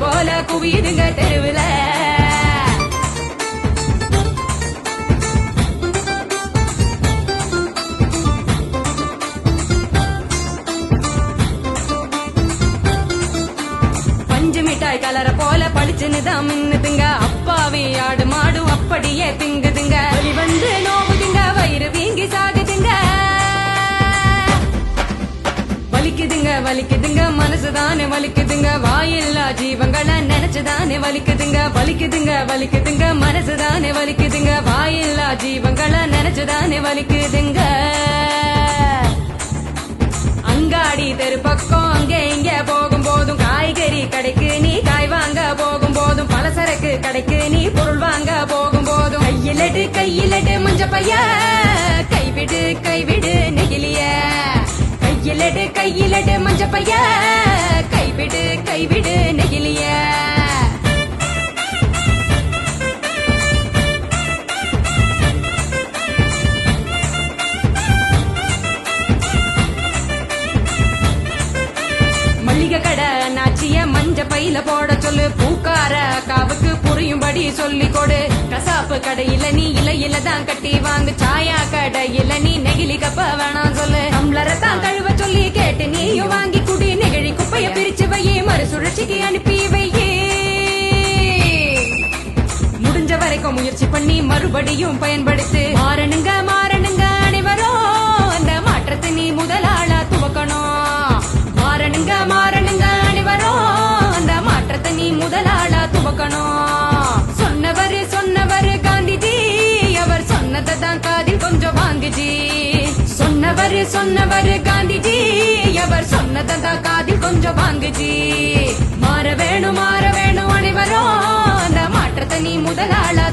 போல குவியுதுங்க தெருவில். பஞ்சு மிட்டாய் கலர போல பளிச்சுன்னு தான் மின்னுதுங்க. அப்பாவி ஆடு மாடு அப்படியே திங்குதுங்க. வந்து நோவுதுங்க வயிறு வீங்கி சாகுதுங்க. வலிக்குதுங்க வலிக்குதுங்க மனசுதானே வலிக்குதுங்க. வாயில்லா ஜீவன் நினைச்சுதானே வலிக்குதுங்க வலிக்குதுங்க வலிக்குதுங்க. மனசுதானே வலிக்குதுங்க. வாயில்லா ஜீவங்களை நினைச்சுதானே வலிக்குதுங்க. அங்காடி தெரு பக்கம் அங்கே இங்க போகும் போதும் காய்கறி கடைக்கு நீ காய் வாங்க போகும் போதும் பலசரக்கு கடைக்கு நீ பொருள் வாங்க போகும் போதும். கையிலடு கையிலடு மஞ்ச பைய. கைவிடு கைவிடு நெகிலிய கையிலடு கையிலடு மஞ்ச பைய. கைவிடு கைவிடு பூக்கார அக்காவுக்கு புரியும்படி சொல்லி கொடு. கசாப்பு கடையில நீ இலையில தான் கட்டி வாங்கு. சாயா கடையில நீ நெகிழி கப்ப வேணாம் சொல்லு. டம்ளரை தான் கழுவ சொல்லி கேட்டு நீயும் வாங்கி குடி. நெகிழி குப்பைய பிரிச்சு வையே மறுசுழற்சிக்கு அனுப்பி வையே. முடிஞ்ச வரைக்கும் முயற்சி பண்ணி மறுபடியும் பயன்படுத்து. மாறணுங்க மாற போக்கணும் சொன்னவர் சொன்னவர் காந்திஜி. அவர் சொன்னதை தான் காதில் கொஞ்சம் வாங்குஜி. சொன்னவர் சொன்னவர் காந்திஜி. அவர் சொன்னதை தான் காதில் கொஞ்சம் வாங்குஜி. மாற வேணும் மாற வேணும் அனைவரும். அந்த மாற்றத்தை நீ முதலாள